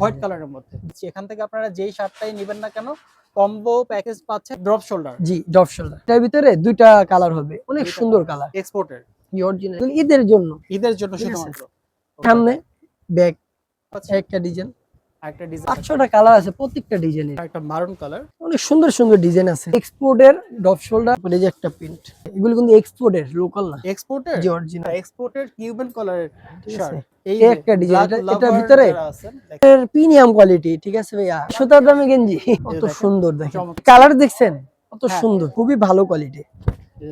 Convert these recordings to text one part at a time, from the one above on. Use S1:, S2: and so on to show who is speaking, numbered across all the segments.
S1: White কালারের মধ্যে। এখান থেকে আপনারা যেই শার্টটাই নেবেন না কেন কম্বো প্যাকেজ পাচ্ছে ড্রপ শোল্ডার।
S2: জি ড্রপ শোল্ডার। এটার ভিতরে দুইটা কালার হবে। অনেক সুন্দর কালার।
S1: এক্সপোর্টের
S2: অরিজিনাল ঈদের জন্য।
S1: ঈদের জন্য শুধুমাত্র।
S2: সামনে ব্যাগ।
S1: আচ্ছা,
S2: একটা ডিজাইন
S1: একটা ডিজাইন
S2: পাঁচ ছটা কালার আছে প্রত্যেকটা ডিজাইনের
S1: একটা মারুন কালার
S2: অনেক সুন্দর সুন্দর ডিজাইন আছে। এক্সপোর্টের ডপ শোল্ডার এই যে একটা প্রিন্ট এগুলো কিন্তু এক্সপোর্টের লোকাল না।
S1: এক্সপোর্টের
S2: জি অরিজিনাল
S1: এক্সপোর্টের কিউবেন কালারের শার্ট এই
S2: একটা design, এটা- ভিতরে এর প্রিমিয়াম কোয়ালিটি ঠিক আছে ভাইয়া? সুতার দামে গেঞ্জি। কত সুন্দর দেখেন। কালার দেখছেন? কত
S1: হ্যাঁ।
S2: সুন্দর খুবই ভালো কোয়ালিটি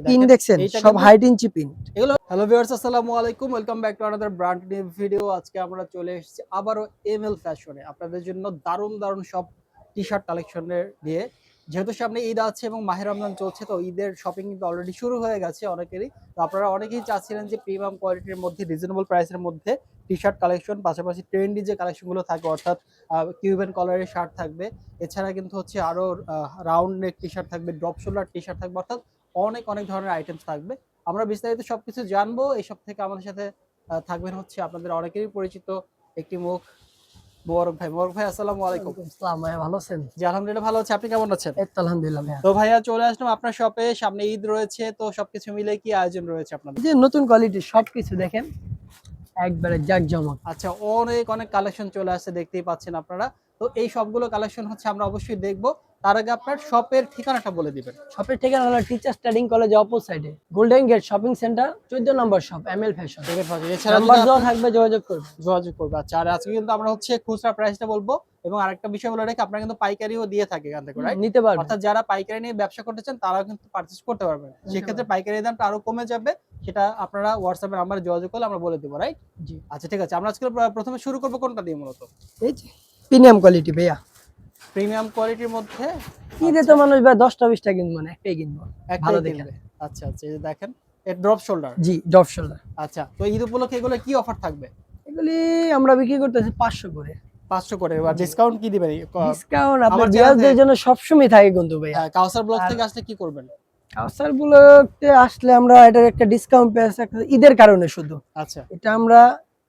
S2: পিন দেখছেন সব হাইট ইঞ্চি পিন
S1: এগুলো হ্যালো ভিউয়ার্স আসসালামু আলাইকুম welcome back to another brand new video আজকে আমরা চলে এসেছি আবারও এমএল ফ্যাশনে আপনাদের জন্য দারুণ দারুণ সব টি শার্ট কালেকশনের দিয়ে। যেহেতু সামনে ঈদ আছে এবং মাহের রমজান চলছে তো ঈদের শপিং কিন্তু অলরেডি শুরু হয়ে গেছে অনেকেরই। তো আপনারা অনেকেই চাচ্ছিলেন যে প্রিমিয়াম কোয়ালিটির মধ্যে রিজনেবল প্রাইসের মধ্যে টি শার্ট কালেকশন পাশাপাশি ট্রেন্ডি যে কালেকশনগুলো থাকে অর্থাৎ কিউবেন কলারের শার্ট থাকবে। এছাড়া কিন্তু হচ্ছে আরও রাউন্ড নেক টি শার্ট থাকবে ড্রপ শোল্ডার টি শার্ট থাকবে অর্থাৎ অনেক অনেক ধরনের আইটেমস থাকবে। আমরা বিস্তারিত সবকিছু জানব। এইসব থেকে আমাদের সাথে থাকবেন হচ্ছে আপনাদের অনেকেরই পরিচিত একটি মুখ মোবারক ভাই। মোবারক ভাই আসসালামু আলাইকুম।
S2: আসসালাম ভালো আছেন?
S1: জি আলহামদুলিল্লাহ ভালো আছে। আপনি কেমন আছেন?
S2: এই তো আলহামদুলিল্লাহ ভাইয়া।
S1: তো ভাইয়া চলে আসলাম আপনার শপে। সামনে ঈদ রয়েছে তো সবকিছু মিলে কি আয়োজন রয়েছে আপনাদের?
S2: যে নতুন কোয়ালিটি সবকিছু দেখেন একবারে জাকজমক।
S1: আচ্ছা অনেক অনেক কালেকশন চলে আসছে দেখতেই পাচ্ছেন আপনারা। তো এই সবগুলো কালেকশন হচ্ছে আমরা অবশ্যই দেখব। তার আগে আপনার শপের ঠিকানাটা বলে দিবেন।
S2: শপের ঠিকানা হলো টিচার স্টাডিং কলেজ সাইডে গোল্ডেন গেট শপিং সেন্টার চোদ্দ number shop M
S1: L fashion এছাড়া
S2: নাম্বার দেওয়া থাকবে যোগাযোগ করবে
S1: যোগাযোগ করবে আচ্ছা আর আজকে কিন্তু আমরা হচ্ছে খুচরা প্রাইসটা বলব এবং আরেকটা বিষয় বলে রেখে আপনারা কিন্তু পাইকারিও দিয়ে থাকে এখান থেকে রাইট
S2: নিতে পারবে
S1: অর্থাৎ যারা পাইকারি নিয়ে ব্যবসা করতে চান তারাও কিন্তু পারচেজ করতে পারবেন। সেক্ষেত্রে পাইকারি দামটা আরও কমে যাবে সেটা আপনারা হোয়াটসঅ্যাপে নাম্বারে যোগাযোগ করলে আমরা বলে দেবো রাইট
S2: জি।
S1: আচ্ছা ঠিক আছে আমরা আজকে প্রথমে শুরু করব কোনটা দিয়ে মূলত?
S2: এই যে প্রিমিয়াম কোয়ালিটি ভাইয়া।
S1: প্রিমিয়াম কোয়ালিটির মধ্যে?
S2: কিনে তো মানুষ ভাই দশটা বিশটা কিনবো না একটাই কিনবো। ভালো দেখেন।
S1: আচ্ছা আচ্ছা এই যে দেখেন এর ড্রপ শোল্ডার
S2: জি ড্রপ শোল্ডার
S1: আচ্ছা তো ঈদ উপলক্ষে এগুলো কি অফার থাকবে?
S2: এগুলি আমরা বিক্রি করতেছি পাঁচশো করে।
S1: পাঁচশো করে এবার ডিসকাউন্ট কি দিবেন?
S2: ডিসকাউন্ট
S1: আমার
S2: বিয়ারদের জন্য সবসময় থাকে কিন্তু
S1: হ্যাঁ, কাউসার ব্লক থেকে আসলে কি করবেন?
S2: কাউসার গুলোতে আসলে আমরা এটার একটা ডিসকাউন্ট পেয়েছি ঈদের কারণে শুধু।
S1: আচ্ছা।
S2: এটা আমরা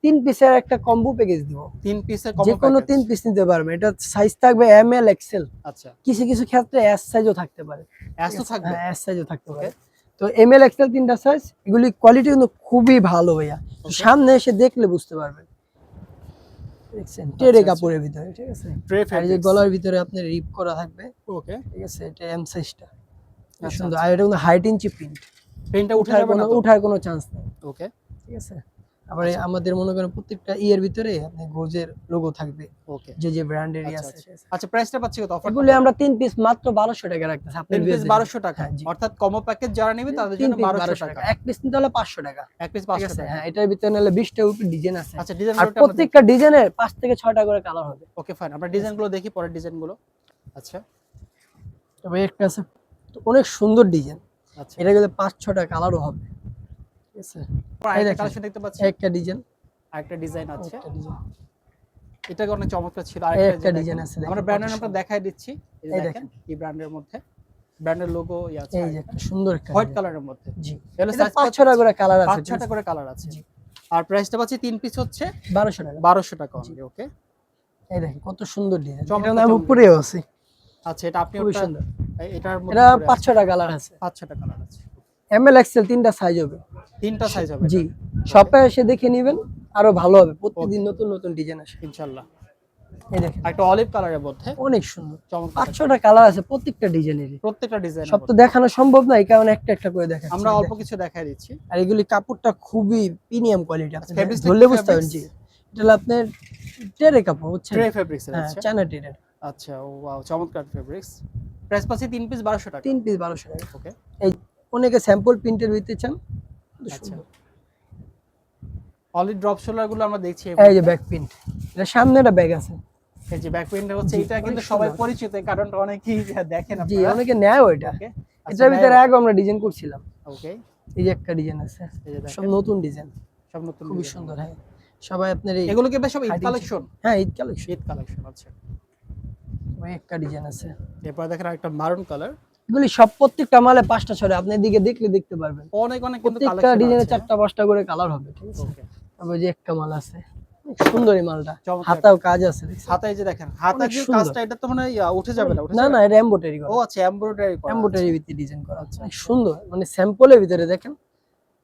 S2: তিন পিসের একটা কম্বো প্যাকেজ দিব।
S1: তিন পিসের
S2: যে কোনো তিন পিস নিতে পারবে। এটা সাইজ থাকবে এম এল এক্সেল
S1: আচ্ছা।
S2: কিছু কিছু ক্ষেত্রে এস সাইজও থাকতে পারে।
S1: এসও থাকবে?
S2: হ্যাঁ এস সাইজও থাকতে পারে। তো এম এল এক্সেল তিনটা সাইজ এগুলি কোয়ালিটি কিন্তু খুবই ভালো ভাইয়া। সামনে এসে দেখলে বুঝতে পারবেন। দেখছেন? টেরে
S1: আচ্ছা।
S2: কাপড়ের ভিতরে ঠিক আছে? আর যে গলার ভিতরে আপনার রিপ করা থাকবে।
S1: ওকে
S2: ঠিক আছে? এটা এম সাইজটা
S1: আচ্ছা,
S2: সুন্দর। আর এটা কিন্তু হাইট ইঞ্চি প্রিন্ট
S1: উঠে
S2: উঠার কোনো উঠার কোনো চান্স নেই।
S1: ওকে
S2: ঠিক আছে? আবার আমাদের মনে করেন প্রত্যেকটা ইয়ের ভিতরে আপনি গোজের লোগো থাকবে।
S1: ওকে
S2: যে যে ব্র্যান্ডেরই
S1: আচ্ছা
S2: আছে।
S1: আচ্ছা আচ্ছা। প্রাইসটা পাচ্ছি কত? অফার
S2: এগুলি আমরা তিন পিস মাত্র বারোশো টাকা রাখতেছি। আপনার
S1: তিন পিস
S2: বিয়ের জন্য।
S1: বারোশো টাকা।
S2: হ্যাঁ,
S1: অর্থাৎ কমো প্যাকেজ যারা নেবে তাদের জন্য
S2: পিস
S1: বারোশো
S2: বারোশো
S1: টাকা।
S2: টাকা। এক পিস নিতে হলে পাঁচশো টাকা।
S1: এক পিস
S2: ঠিক
S1: পাঁচশো
S2: আছে?
S1: টাকা।
S2: হ্যাঁ এটার ভিতরে নিলে বিশটা উপর ডিজাইন আছে।
S1: আচ্ছা ডিজাইন
S2: আর প্রত্যেকটা ডিজাইনের পাঁচ থেকে ছয়টা করে কালার হবে।
S1: ওকে ফাইন আমরা ডিজাইনগুলো দেখি পরের ডিজাইনগুলো। আচ্ছা।
S2: তবে একটা আছে। তো অনেক সুন্দর ডিজাইন
S1: আচ্ছা।
S2: এটা গেলে পাঁচ ছটা কালারও হবে। ঠিক আছে।
S1: কালেকশন দেখতে পাচ্ছি
S2: একটা ডিজাইন।
S1: আরেকটা ডিজাইন আছে। এটা অনেক চমৎকার ছিল। আরেকটা
S2: ডিজাইন আছে
S1: আমরা ব্র্যান্ডের নামটা দেখাই দিচ্ছি। এই দেখেন এই ব্র্যান্ডের মধ্যে। ব্র্যান্ডের লোগো আছে
S2: এই একটা সুন্দর একটা
S1: হোয়াইট কালারের মধ্যে।
S2: জি।
S1: এগুলো
S2: এটা
S1: size
S2: পাঁচ
S1: কত?
S2: ছটা করে কালার আছে
S1: পাঁচ
S2: ঠিক
S1: ছটা করে কালার আছে। আর প্রাইসটা পাচ্ছি তিন পিস হচ্ছে
S2: বারোশো টাকা।
S1: বারোশো টাকা অনলি ওকে
S2: এই দেখেন কত সুন্দর ডিজাইন। এটা আমি উপরেও আছে।
S1: আচ্ছা এটা আপনি ওটা- এটার মধ্যে
S2: এটা
S1: করে
S2: পাঁচ
S1: আছে।
S2: ছটা কালার আছে।
S1: পাঁচ ছটা কালার আছে।
S2: এম এল এক্সেল তিনটা সাইজ হবে।
S1: তিনটা সাইজ হবে
S2: জি। শপে এসে দেখে নেবেন আরও ভালো হবে। প্রতিদিন নতুন নতুন ডিজাইন আসে।
S1: ইনশাল্লাহ।
S2: এই দেখেন।
S1: একটা অলিভ কালারের মধ্যে?
S2: অনেক সুন্দর।
S1: চমৎকার।
S2: পাঁচ ছটা কালার আছে প্রত্যেকটা ডিজাইনেরই
S1: প্রত্যেকটা ডিজাইন
S2: সব তো দেখানো সম্ভব না এই কারণে একটা একটা করে দেখা
S1: আমরা অল্প কিছু দেখাই দিচ্ছি।
S2: আর এগুলি কাপড়টা খুবই প্রিমিয়াম কোয়ালিটি আপনি ধরলে বুঝতে পারবেন জি। এটা হলো আপনার টেরে কাপড় বুঝছেন?
S1: ট্রে ফেব্রিক্স
S2: হ্যাঁ চায়না টেরের
S1: আচ্ছা ও ওয়াও চমৎকার ফেব্রিক্স প্রাইস পাচ্ছি তিন পিস বারোশো টাকা।
S2: তিন পিস বারোশো টাকা।
S1: ওকে
S2: এই অনেকে স্যাম্পল প্রিন্টের ভিতরে চান।
S1: আচ্ছা। অলি ড্রপ শোল্ডারগুলো আমরা দেখছি এই
S2: যে ব্যাক প্রিন্ট এটা সামনে একটা ব্যাগ আছে।
S1: এই যে ব্যাক প্রিন্ট হচ্ছে এটা কিন্তু সবাই পরিচিত এই কারণটা অনেকেই দেখেন
S2: জি অনেকে নেয় ওইটা এটার ভিতরে আগে আমরা ডিজাইন করছিলাম।
S1: ওকে
S2: এই যে একটা ডিজাইন আছে। সব নতুন ডিজাইন
S1: সব নতুন design।
S2: সুন্দর হ্যাঁ। সবাই আপনার এই
S1: এগুলো কি সব ঈদ কালেকশন
S2: হ্যাঁ ঈদ কালেকশন
S1: ঈদ কালেকশন আচ্ছা।
S2: ওই একটা ডিজাইন আছে।
S1: এরপর দেখেন আরেকটা মারুন কালার
S2: এগুলি সব প্রত্যেকটা মালে পাঁচটা ছড়ে আপনি এদিকে দেখলে দেখতে পারবেন।
S1: অনেক অনেক কিন্তু
S2: প্রত্যেকটা ডিজাইনে চারটা পাঁচটা করে কালার হবে ঠিক আছে? তারপর যে একটা মাল আছে সুন্দর মালটা। হাতাও কাজ আছে
S1: হাতায় যে দেখেন হাতায় যে কাজটা এটা তো মনে উঠে যাবে না
S2: না না এটা এমব্রয়ডারি
S1: ও আচ্ছা এমব্রয়ডারি করা
S2: এমব্রয়ডারি ভিত্তি ডিজাইন করা আছে সুন্দর। মানে স্যাম্পলের ভিতরে দেখেন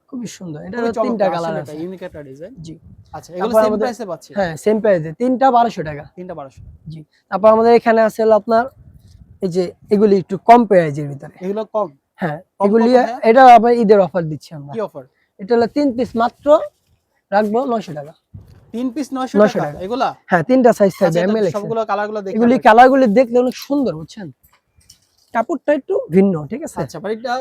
S2: খুবই সুন্দর। এটা তিনটা কালার
S1: আসলে
S2: আছে।
S1: ইউনিক একটা ডিজাইন
S2: জি।
S1: আচ্ছা এগুলো
S2: তারপর
S1: সেম
S2: আমাদের-
S1: প্রাইসে পাচ্ছি।
S2: হ্যাঁ সেম প্রাইসে তিনটা বারোশো টাকা।
S1: তিনটা
S2: জি। তারপর আমাদের এখানে আছে আপনার এই যে এগুলি একটু কম প্রাইজের ভিতরে।
S1: এগুলো কম?
S2: হ্যাঁ এগুলি এটা আবার ঈদের অফার দিচ্ছি আমরা।
S1: কি অফার
S2: এটা হলো তিন পিস মাত্র রাখব নয়শো টাকা।
S1: তিন পিস 900
S2: 900
S1: টাকা
S2: টাকা।
S1: এগুলা?
S2: হ্যাঁ তিনটা সাইজ থাকবে
S1: আচ্ছা,
S2: এমএল
S1: সবগুলো কালারগুলো দেখে
S2: এগুলি কালার গুলি দেখলে অনেক সুন্দর বুঝছেন? কাপড়টা একটু ভিন্ন ঠিক আছে?
S1: আচ্ছা মানে এটা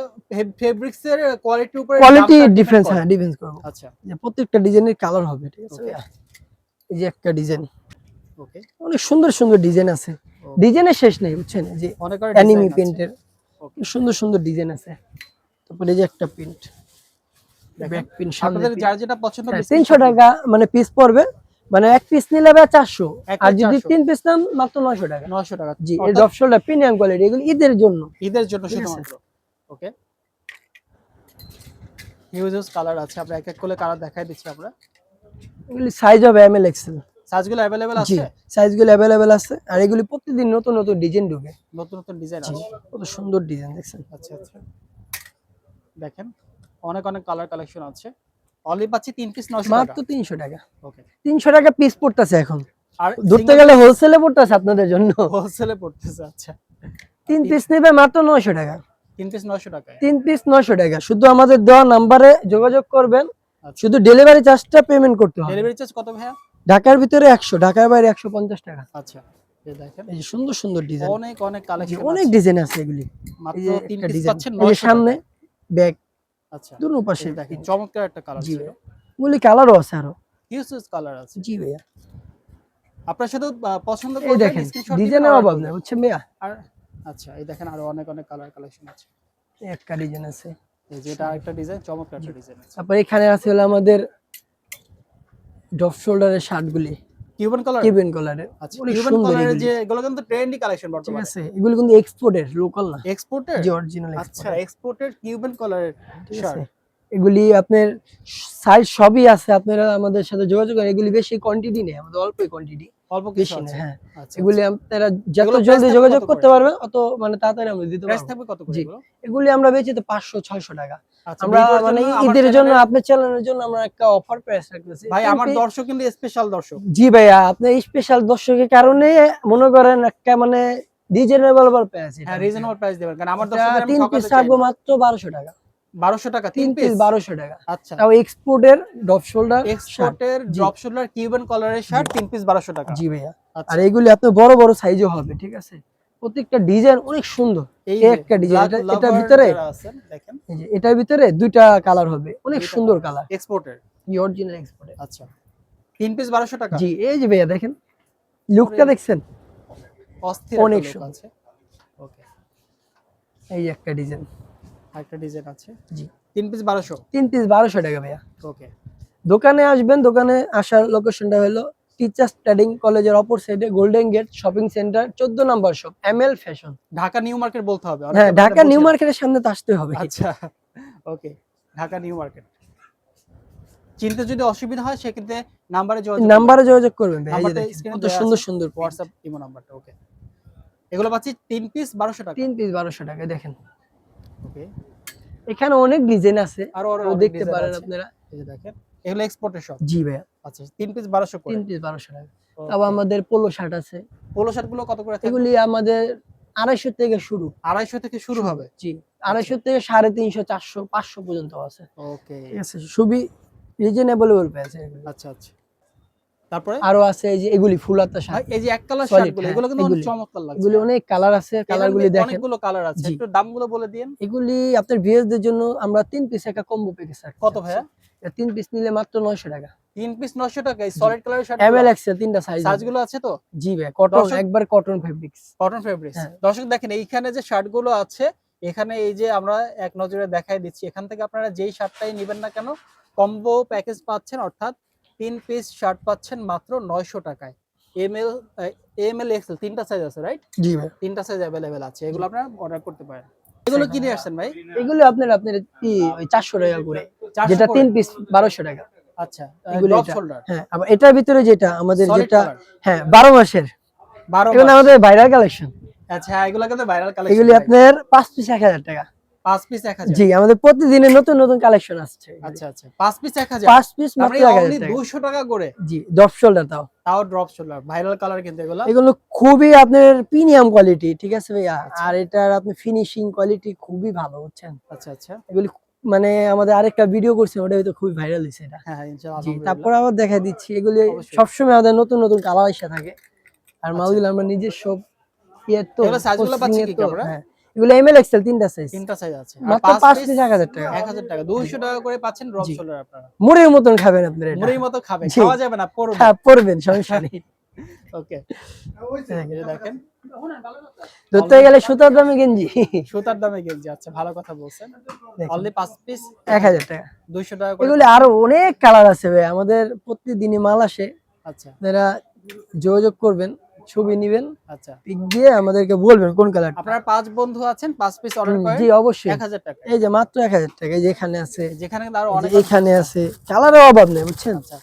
S1: ফেব্রিক্স এর কোয়ালিটির উপরে
S2: কোয়ালিটি ডিফারেন্স হ্যাঁ ডিফারেন্স করব।
S1: আচ্ছা।
S2: প্রত্যেকটা ডিজাইনের কালার হবে ঠিক আছে? এই যে একটা ডিজাইন।
S1: ওকে
S2: অনেক সুন্দর সুন্দর ডিজাইন আছে। ডিজাইনের শেষ নেই বুঝছেন? যে অ্যানিমি প্রিন্টের সুন্দর সুন্দর ডিজাইন আছে। তারপরে যে একটা প্রিন্ট ব্যাক প্রিন্ট
S1: আপনাদের যার যেটা পছন্দ
S2: হ্যাঁ,
S1: বেশি
S2: তিনশো টাকা মানে পিস পড়বে। মানে এক পিস নিলে ভাই চারশো। আর যদি তিন পিস নেন মাত্র নয়শো টাকা।
S1: 900 টাকা।
S2: জি এই শোল্ডার প্রিমিয়াম কোয়ালিটি এগুলো ঈদের জন্য।
S1: ঈদের জন্য। শুধুমাত্র। ওকে হিউজ কালার আছে। আমরা এক এক করে কালার দেখাই দিচ্ছি আমরা।
S2: এগুলি সাইজ হবে এম এল এক্সেল
S1: সাইজগুলো अवेलेबल
S2: জি
S1: আছে
S2: সাইজগুলো অ্যাভেলেবেল আছে আর এগুলি প্রতিদিন নতুন নতুন ডিজাইন ঢুকে
S1: নতুন নতুন ডিজাইন আছে
S2: কত সুন্দর ডিজাইন দেখছেন
S1: আচ্ছা আচ্ছা দেখেন অনেক অনেক কালার কালেকশন আছে অনলি পাচ্ছি তিন পিস 900 টাকা
S2: মাত্র তিনশো টাকা
S1: ওকে
S2: তিনশো টাকা পিস পড়তেছে এখন
S1: আর
S2: ধরতে গেলে হোলসেলে পড়তেছে আপনাদের জন্য
S1: হোলসেলে পড়তেছে আচ্ছা
S2: তিন পিস নেবে মাত্র নয়শো টাকা
S1: তিন পিস 900 টাকায়
S2: তিন পিস নয়শো টাকা শুধু আমাদের দেওয়া নাম্বারে যোগাযোগ করবেন
S1: আচ্ছা।
S2: শুধু ডেলিভারি চার্জটা পেমেন্ট করতে হবে
S1: ডেলিভারি চার্জ কত ভাইয়া
S2: ঢাকার ভিতরে একশো ঢাকার বাইরে একশো পঞ্চাশ টাকা।
S1: আচ্ছা এই
S2: যে সুন্দর সুন্দর ডিজাইন
S1: অনেক অনেক কালেকশন
S2: অনেক ডিজাইন আছে এগুলি।
S1: মাত্র তিন পিস পাচ্ছেন
S2: এই যে
S1: 900
S2: সামনে ব্যাগ।
S1: আচ্ছা
S2: দুনো পাশে
S1: দেখেন চমৎকার একটা কালার ছিল।
S2: কালারও আছে আরও।
S1: হিউজ কালার আছে।
S2: জি ভাইয়া।
S1: আপনারা পছন্দ করবেন
S2: দেখেন ডিজাইনের অভাব ভাইয়া?
S1: আর আচ্ছা এই দেখেন আরও অনেক অনেক কালার কালেকশন আছে।
S2: একটা ডিজাইন আছে।
S1: এই যে এটা আরেকটা ডিজাইন চমৎকার একটা ডিজাইন আছে।
S2: তারপর এখানে আছে হলো আমাদের ডপ শোল্ডারের শার্টগুলি।
S1: কিউবান কালার
S2: কলারের
S1: আচ্ছা কিউবান কালারের। যে এগুলো কিন্তু ট্রেন্ডি কালেকশন
S2: ঠিক আছে এগুলি কিন্তু এক্সপোর্টের লোকাল না।
S1: এক্সপোর্টের
S2: জি অরিজিনাল
S1: আচ্ছা এক্সপোর্টের কিউবান কালারের শার্ট
S2: এগুলি আপনার সাইজ সবই আছে আপনারা আমাদের সাথে যোগাযোগ করেন। এগুলি বেশি কোয়ান্টিটি নেই আমাদের অল্প কোয়ান্টিটি
S1: অল্প কিছু
S2: বেশি না হ্যাঁ।
S1: আচ্ছা
S2: এগুলি আপনারা যত জলদি যোগাযোগ করতে
S1: করে?
S2: পারবেন অত মানে তাড়াতাড়ি আমরা দিতে পারব।
S1: থাকবে কত করে এগুলি?
S2: আমরা বেচি তো পাঁচশো ছয়শো টাকা।
S1: আচ্ছা
S2: আমরা
S1: ভিডিওর
S2: মানে
S1: জন্য
S2: ঈদের জন্য আপনার চ্যানেলের জন্য আমরা একটা অফার প্রাইস রাখতেছি।
S1: ভাই আমার দর্শক কিন্তু স্পেশাল দর্শক।
S2: জি ভাইয়া আপনার স্পেশাল দর্শকের কারণে মনে করেন একটা মানে রিজনেবল প্রাইস
S1: হ্যাঁ রিজনেবল প্রাইস দেবেন কারণ আমার দর্শকদের আমি
S2: তিন পিস
S1: ঠকাতে চাই
S2: থাকব মাত্র টাকা।
S1: 1200 টাকা
S2: তিন পিস টাকা।
S1: আচ্ছা।
S2: তাও এক্সপোর্টের ডপ শোল্ডার
S1: এক্সপোর্টের। ড্রপ শোল্ডার কিউবান কলারের শার্ট তিন পিস 1200 টাকা।
S2: জি ভাইয়া।
S1: আচ্ছা।
S2: আর এগুলি আপনার বড় বড় সাইজও হবে ঠিক আছে? প্রত্যেকটা ডিজাইন অনেক সুন্দর।
S1: এই
S2: একটা ডিজাইন এটার ভিতরে এটার ভিতরে দুইটা কালার হবে। অনেক সুন্দর কালার
S1: এক্সপোর্টের
S2: অরিজিনাল এক্সপোর্টের
S1: আচ্ছা। তিন পিস 1200 টাকা?
S2: জি এই যে ভাইয়া দেখেন। লুকটা দেখছেন?
S1: অস্থির
S2: অনেক সুন্দর।
S1: আছে। ওকে
S2: এই যে একটা ডিজাইন
S1: একটা ডিজাইন আছে।
S2: জি।
S1: তিন পিস 1200
S2: তিন পিস বারোশো টাকা ভাইয়া।
S1: ওকে
S2: দোকানে আসবেন দোকানে আসার লোকেশনটা হলো টিচার্স ট্রেডিং কলেজের অপর সাইডে গোল্ডেন গেট শপিং সেন্টার চোদ্দ number shop M L fashion
S1: Dhaka New Market বলতে হবে।
S2: হ্যাঁ ঢাকা নিউ মার্কেটের সামনে তো আসতে হবে।
S1: আচ্ছা ওকে ঢাকা নিউ মার্কেট চিনতে যদি অসুবিধা হয় সেক্ষেত্রে নাম্বারে যোগাযোগ
S2: নাম্বারে যোগাযোগ করবেন কত সুন্দর সুন্দর
S1: হোয়াটসঅ্যাপ ইমো নাম্বারটা ওকে এগুলো পাচ্ছি তিন পিস বারোশো টাকা।
S2: তিন পিস বারোশো টাকা দেখেন।
S1: ওকে
S2: এখানে অনেক ডিজাইন আছে। আরও
S1: আরও
S2: দেখতে পারেন আপনারা।
S1: দেখেন। এগুলো এক্সপোর্টের সব
S2: জি ভাইয়া।
S1: আচ্ছা তিন পিস 1200 করে।
S2: তিন পিস বারোশো টাকা। তারপর আমাদের পোলো শার্ট আছে।
S1: পোলো শার্টগুলো কত করে
S2: এগুলি আমাদের আড়াইশো থেকে শুরু।
S1: 250 থেকে শুরু হবে?
S2: জি আড়াইশো থেকে সাড়ে তিনশো চারশো পাঁচশো পর্যন্ত আছে।
S1: ওকে
S2: ঠিক আছে খুবই রিজনেবল প্রাইস
S1: আচ্ছা আচ্ছা। তারপরে?
S2: আরও আছে এই যে এগুলি ফুল হাতা শার্ট
S1: এই যে এক কালার
S2: Solid,
S1: শার্টগুলো
S2: হ্যাঁ,
S1: এগুলো কিন্তু অনেক চমৎকার লাগছে।
S2: এগুলি অনেক কালার আছে কালারগুলি দেখেন।
S1: অনেকগুলো কালার আছে। একটু দামগুলো বলে দিন।
S2: এগুলি আপনার ভিএসদের জন্য আমরা তিন পিস একটা কম্বো প্যাকেজ
S1: কত ভাইয়া?
S2: তিন পিস নিলে মাত্র নয়শো টাকা।
S1: তিন পিস 900 টাকা সলিড কালারের শার্ট
S2: এম এল তিনটা সাইজ
S1: সাইজগুলো আছে তো?
S2: জি ভাই কটন একবার কটন ফেব্রিক্স
S1: কটন ফেব্রিক্স। দর্শক দেখেন এইখানে যে শার্টগুলো আছে এখানে এই যে আমরা এক নজরে দেখাই দিচ্ছি। এখান থেকে আপনারা যেই শার্টটাই নেবেন না কেন কম্বো প্যাকেজ পাচ্ছেন অর্থাৎ তিন পিস শার্ট পাচ্ছেন মাত্র নয়শো টাকায়। M L M L XL তিনটা সাইজ আছে রাইট
S2: জি ভাই।
S1: তিনটা সাইজ অ্যাভেলেবেল আছে এগুলো আপনারা অর্ডার করতে পারেন। এগুলো কিনে আসছেন ভাই?
S2: এগুলো আপনার আপনার কি চারশো টাকা করে। যেটা তিন পিস বারোশো টাকা।
S1: আচ্ছা
S2: এগুলো হ্যাঁ আবার এটার ভিতরে যেটা আমাদের যেটা হ্যাঁ বারো মাসের।
S1: 12
S2: এগুলো আমাদের ভাইরাল কালেকশন
S1: আচ্ছা এগুলো কিন্তু ভাইরাল কালেকশন
S2: এগুলি আপনার পাঁচ পিস এক হাজার টাকা।
S1: 5 পিস 1000
S2: জি আমাদের নতুন নতুন কালেকশন আসছে।
S1: আচ্ছা আচ্ছা 5 পিস 1000
S2: পাঁচ পিস মাত্র টাকা।
S1: 200 টাকা করে।
S2: জি শোল্ডার তাও।
S1: তাও ড্রপ শোল্ডার ভাইরাল কালার কিন্তু এগুলো।
S2: এগুলো খুবই আপনার প্রিমিয়াম কোয়ালিটি ঠিক আছে ভাইয়া?
S1: আচ্ছা।
S2: আর এটার আপনি ফিনিশিং কোয়ালিটি খুবই ভালো বুঝছেন?
S1: আচ্ছা আচ্ছা।
S2: এগুলি মানে আমাদের আরেকটা ভিডিও করছে ওটা হয়তো খুবই ভাইরাল হয়েছে এটা।
S1: হ্যাঁ হ্যাঁ।
S2: তারপর আবার দেখা দিচ্ছি এগুলি সবসময় আমাদের নতুন নতুন কালার এসে থাকে। আর
S1: আচ্ছা।
S2: মালগুলো আমরা নিজস্ব ইয়ের তো
S1: এগুলো size গুলো পাচ্ছি কি আমরা?
S2: হ্যাঁ এগুলো এমএল এক্সেল তিনটা সাইজ
S1: তিনটা সাইজ আছে।
S2: মাত্র
S1: 5
S2: পাঁচ
S1: পিস
S2: পিস এক হাজার টাকা।
S1: 1000 টাকা। 200 টাকা করে পাচ্ছেন। শোল্ডার আপনারা।
S2: মুড়ির মতন খাবেন আপনারা এটা।
S1: মুড়ির মতো খাবে খাওয়া যাবে না পড়বে
S2: হ্যাঁ পরবেন সমস্যা নেই।
S1: ওকে। এই দেখেন।
S2: ধরতে গেলে সুতার দামে গেঞ্জি।
S1: সুতার দামে গেঞ্জি আচ্ছা ভালো কথা বলছেন। অনলি 5 পিস
S2: এক হাজার টাকা।
S1: 200 টাকা করে
S2: এগুলি আরও অনেক কালার আছে ভাই। আমাদের প্রতিদিনই মাল আসে।
S1: আচ্ছা।
S2: যারা যোগাযোগ করবেন। ছবি নিবেন।
S1: আচ্ছা।
S2: পিক দিয়ে আমাদেরকে বলবেন কোন কালার
S1: আপনার পাঁচ বন্ধু আছেন পাঁচ পিস অর্ডার করেন
S2: জি অবশ্যই।
S1: 1000 টাকা।
S2: এই যে মাত্র এক হাজার টাকা এই যে এখানে আছে।
S1: যেখানে
S2: আরও
S1: অনেক
S2: এখানে আছে। কালারের অভাব নেই বুঝছেন?
S1: আচ্ছা।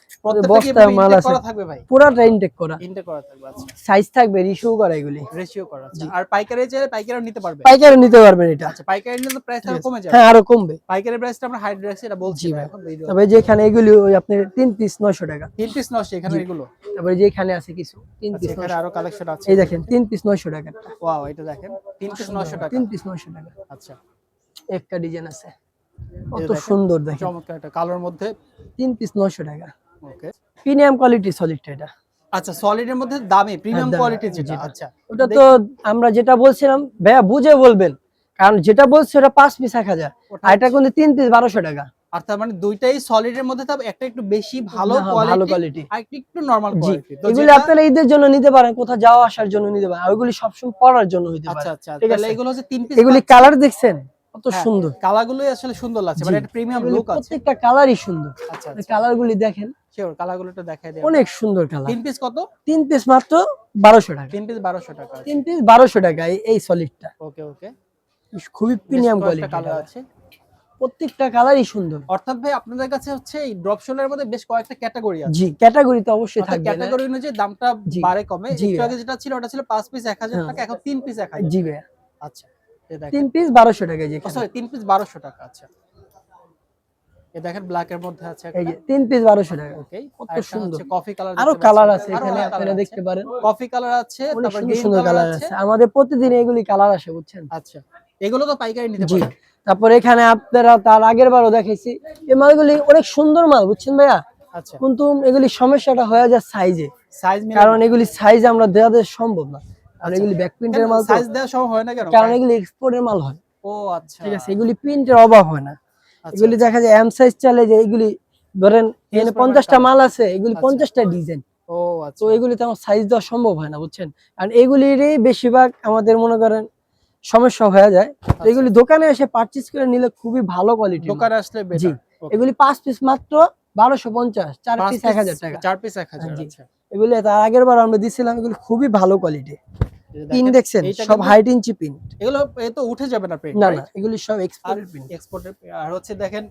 S2: বস্তায় মাল আছে।
S1: করা থাকবে ভাই।
S2: পুরাটা ইনটেক করা।
S1: ইনটেক করা থাকবে আচ্ছা।
S2: সাইজ থাকবে রিসিউ করা এগুলি।
S1: রেশিও করা আচ্ছা। আর পাইকারি চাইলে পাইকারিও নিতে পারবে?
S2: পাইকারি নিতে পারবেন এটা।
S1: আচ্ছা পাইকারি নিলে প্রাইস
S2: ঠিক
S1: কমে যাবে।
S2: হ্যাঁ আরও কমবে।
S1: পাইকারি প্রাইসটা আমরা হাইড রাখছি এটা বলছি। এখন
S2: তবে যে এখানে এগুলি ওই আপনার তিন পিস নয়শো টাকা।
S1: তিন পিস নষ্ট এখানে এগুলো?
S2: তারপরে যে এখানে আছে কিছু তিন
S1: আচ্ছা
S2: পিস
S1: এখানে আরও কালেকশন আছে।
S2: এই দেখেন তিন পিস নয়শো টাকা।
S1: ওয়াও এটা দেখেন তিন পিস 900 টাকা
S2: তিন পিস নয়শো টাকা।
S1: আচ্ছা।
S2: একটা ডিজাইন আছে। কত সুন্দর দেখেন।
S1: চমৎকার একটা কালোর মধ্যে
S2: তিন পিস নয়শো টাকা।
S1: ওকে
S2: প্রিমিয়াম কোয়ালিটি সলিডটা এটা
S1: আচ্ছা সলিডের মধ্যে দামি প্রিমিয়াম কোয়ালিটি যেটা। আচ্ছা।
S2: ওটা তো আমরা যেটা বলছিলাম ভাইয়া বুঝে বলবেন কারণ যেটা বলছি ওটা পাঁচ পিস এক হাজার। আর এটা কিন্তু তিন পিস বারোশো টাকা।
S1: আর তার মানে দুইটাই সলিডের মধ্যে একটা একটু বেশি ভালো
S2: ভালো
S1: কোয়ালিটি আর একটু নরমাল কোয়ালিটি
S2: এগুলি আপনারা ঈদের জন্য নিতে পারেন কোথাও যাওয়া আসার জন্য নিতে পারেন আর ওইগুলি সবসময় পরার জন্য হইতে
S1: আচ্ছা
S2: পারে।
S1: আচ্ছা
S2: ঠিক
S1: তাহলে এগুলো হচ্ছে তিন পিস
S2: এগুলি কালার দেখছেন? কত
S1: হ্যাঁ,
S2: সুন্দর।
S1: কালারগুলোই আসলে সুন্দর লাগছে মানে
S2: জি।
S1: একটা প্রিমিয়াম লুক আছে।
S2: প্রত্যেকটা কালারই সুন্দর।
S1: আচ্ছা আচ্ছা।
S2: কালার গুলি দেখেন।
S1: শিওর কালারগুলো একটু দেখাই দেন
S2: অনেক সুন্দর কালার।
S1: তিন পিস কত?
S2: তিন পিস মাত্র বারোশো টাকা।
S1: তিন পিস 1200 টাকা।
S2: তিন পিস বারোশো টাকা এই- সলিডটা
S1: ওকে ওকে
S2: খুবই প্রিমিয়াম
S1: কালার। আছে।
S2: প্রত্যেকটা কালারই সুন্দর।
S1: অর্থাৎ ভাই আপনাদের কাছে হচ্ছে এই ড্রপ মধ্যে বেশ কয়েকটা ক্যাটাগরি আছে।
S2: জি ক্যাটাগরি তো অবশ্যই থাকবে?
S1: ক্যাটাগরি অনুযায়ী দামটা বাড়ে কমে। একটু আগে যেটা ছিল ওটা ছিল 5 পিস 1000
S2: হ্যাঁ।
S1: টাকা এখন 3 পিস 1000
S2: জি ভাইয়া।
S1: আচ্ছা
S2: তিন পিস বারোশো টাকা যে
S1: সরি 3 পিস 1200 টাকা আচ্ছা। এই দেখেন ব্ল্যাক এর মধ্যে আছে
S2: এই যে তিন পিস টাকা।
S1: ওকে
S2: কত
S1: কত
S2: সুন্দর।
S1: সুন্দর কফি কালার
S2: আরও কালার আছে এখানে আপনারা দেখতে পারেন।
S1: কফি কালার আছে তারপর
S2: সুন্দর
S1: গ্রিন
S2: সুন্দর
S1: কালার আছে।
S2: আমাদের প্রতিদিন এগুলি কালার আসে বুঝছেন?
S1: আচ্ছা এগুলো তো পাইকারি নিতে
S2: জি। তারপর এখানে আপনারা তার আগের বারও দেখেছি এই মালগুলি অনেক সুন্দর মাল বুঝছেন ভাইয়া?
S1: আচ্ছা।
S2: কিন্তু এগুলি সমস্যাটা হয়ে যায় সাইজে
S1: সাইজ
S2: কারণ এগুলি সাইজ আমরা দেওয়া দেওয়া সম্ভব না। আর এগুলি ব্যাক প্রিন্টের মাল
S1: সাইজ দেওয়া সম্ভব হয় না কেন?
S2: কারণ এগুলি এক্সপোর্টের মাল হয়।
S1: ও আচ্ছা।
S2: ঠিক আছে এগুলি প্রিন্টের অভাব হয় না।
S1: আচ্ছা,
S2: এগুলি দেখা যায় এম সাইজ চলে যে এগুলি ধরেন এখানে পঞ্চাশটা মাল আছে এগুলি
S1: আচ্ছা।
S2: পঞ্চাশটা ডিজাইন।
S1: ও আচ্ছা।
S2: তো এগুলিতে আমার সাইজ দেওয়া সম্ভব হয় না বুঝছেন? কারণ এগুলিরই বেশিরভাগ আমাদের মনে করেন সমস্যা হয়ে যায়। এগুলি দোকানে এসে পারচেজ করে নিলে খুবই ভালো কোয়ালিটি
S1: আচ্ছা। দোকানে আসলে
S2: জি। এগুলি পাঁচ পিস মাত্র বারোশো পঞ্চাশ চার পিস এক হাজার টাকা।
S1: চার পিস এক হাজার আচ্ছা।
S2: এগুলি তার আগের বার আমরা দিছিলাম এগুলি খুবই ভালো কোয়ালিটি পিন
S1: দেখেন,
S2: দেখছেন সব হাইট ইঞ্চি পিন
S1: এগুলো এ তো উঠে যাবে না প্রিন্ট
S2: না না এগুলি সব এক্সপোর্টেড পিন
S1: এক্সপোর্টের আর হচ্ছে দেখেন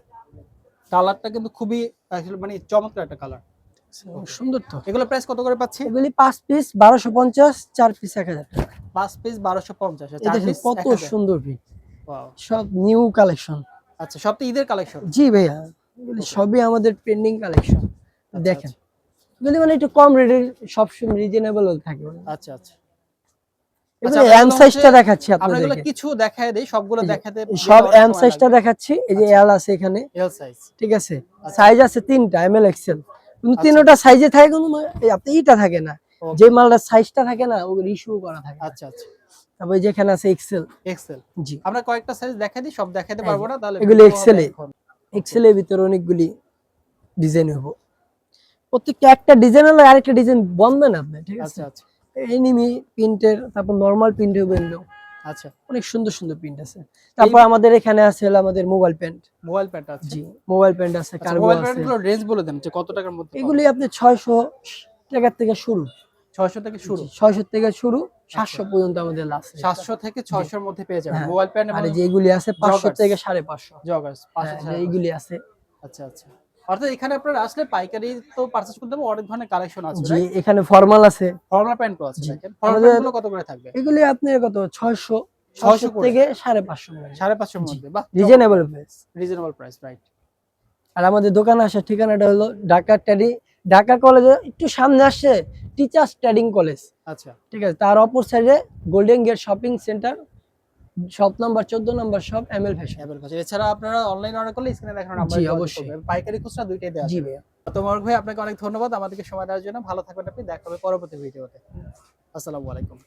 S1: কালারটা কিন্তু খুবই আসলে মানে চমৎকার একটা কালার
S2: সুন্দর তো।
S1: এগুলো প্রাইস কত করে পাচ্ছি?
S2: এগুলি পিস বারোশো পঞ্চাশ চার পিস টাকা।
S1: পিস
S2: কত সুন্দর পিন. সব নিউ কালেকশন
S1: আচ্ছা সব তো ঈদের কালেকশন
S2: জি ভাইয়া এগুলি সবই আমাদের কালেকশন
S1: আচ্ছা,
S2: দেখেন। এগুলি মানে একটু কম রেটের সবসময় রিজনেবল থাকে।
S1: আচ্ছা আচ্ছা।
S2: এগুলি এম সাইজটা দেখাচ্ছি আপনাদেরকে।
S1: কিছু দেখায় দেই সবগুলো
S2: যে,
S1: দেখাতে
S2: সব এম সাইজটা দেখাচ্ছি এই যে এল আছে এখানে।
S1: এল সাইজ
S2: ঠিক আছে? সাইজ আছে তিনটা এম এল এক্সেল কিন্তু তিনটা সাইজে থাকে আপনি না। যে মালটার সাইজটা থাকে না ওগুলো ইস্যু করা থাকে।
S1: আচ্ছা আচ্ছা।
S2: তারপরে যেখানে আছে এক্সেল
S1: এক্সেল
S2: জি।
S1: আমরা কয়েকটা সাইজ দেখাই দিই সব দেখাতে পারব না তাহলে
S2: এগুলো। এক্সেল এর ভিতরে অনেকগুলি ডিজাইন হব। প্রত্যেকটা একটা ডিজাইন হলে আরেকটা ডিজাইন বলবেন না আপনি ঠিক আছে?
S1: আচ্ছা আচ্ছা।
S2: এনিমি প্রিন্টের তারপর নরমাল প্রিন্ট হবে এগুলো।
S1: আচ্ছা।
S2: অনেক সুন্দর সুন্দর প্রিন্ট আছে। তারপর আমাদের এখানে আছে আমাদের মোবাইল প্যান্ট
S1: মোবাইল প্যান্ট আছে।
S2: জি মোবাইল প্যান্ট আছে
S1: আচ্ছা
S2: কার্গো আছে।
S1: প্যান্টগুলো রেঞ্জ বলে দেন যে কত টাকার মধ্যে
S2: এগুলি আপনি ছয়শো টাকার থেকে শুরু।
S1: 600 থেকে শুরু?
S2: ছয়শো থেকে শুরু সাতশো পর্যন্ত আমাদের লাস্ট
S1: 700 থেকে 600 এর মধ্যে পেয়ে যাবেন। মোবাইল প্যান্ট
S2: আর
S1: এবং
S2: এই যে এগুলি আছে পাঁচশো
S1: Joggers।
S2: থেকে সাড়ে পাঁচশো।
S1: জগার্স
S2: হ্যাঁ, যে এইগুলি আছে।
S1: আচ্ছা আচ্ছা। অর্থাৎ এখানে আপনারা আসলে পাইকারি তো পারচেজ করতে হবে অনেক ধরনের কালেকশন আছে
S2: জি এখানে ফর্মাল আছে।
S1: ফর্মাল প্যান্ট আছে ফর্মাল
S2: আমাদের-
S1: প্যান্ট কত করে থাকবে?
S2: এগুলি আপনার কত ছয়শো
S1: 600
S2: থেকে সাড়ে পাঁচশো
S1: সাড়ে পাঁচশোর
S2: জি।
S1: মধ্যে বাহ।
S2: Reasonable price
S1: reasonable price right
S2: আর আমাদের দোকানে আসার ঠিকানাটা হলো ঢাকা ট্যাডি ঢাকা কলেজে একটু সামনে আসছে টিচার্স ট্রেডিং কলেজ।
S1: আচ্ছা।
S2: ঠিক আছে তার অপর সাইডে golden gate shopping centre shop number চোদ্দ number shop ML fashion
S1: ML fashion এছাড়া আপনারা অনলাইন অর্ডার করলে স্ক্রিনে দেখানো নাম্বার
S2: জি, অবশ্যই।
S1: পাইকারি খুচরা দুইটাই দেওয়া
S2: জি ভাইয়া।
S1: তোমার ভাই আপনাকে অনেক ধন্যবাদ। আমাদেরকে সময় দেওয়ার জন্য। ভালো থাকবেন আপনি। দেখা হবে পরবর্তী ভিডিওতে আসসালামু আলাইকুম।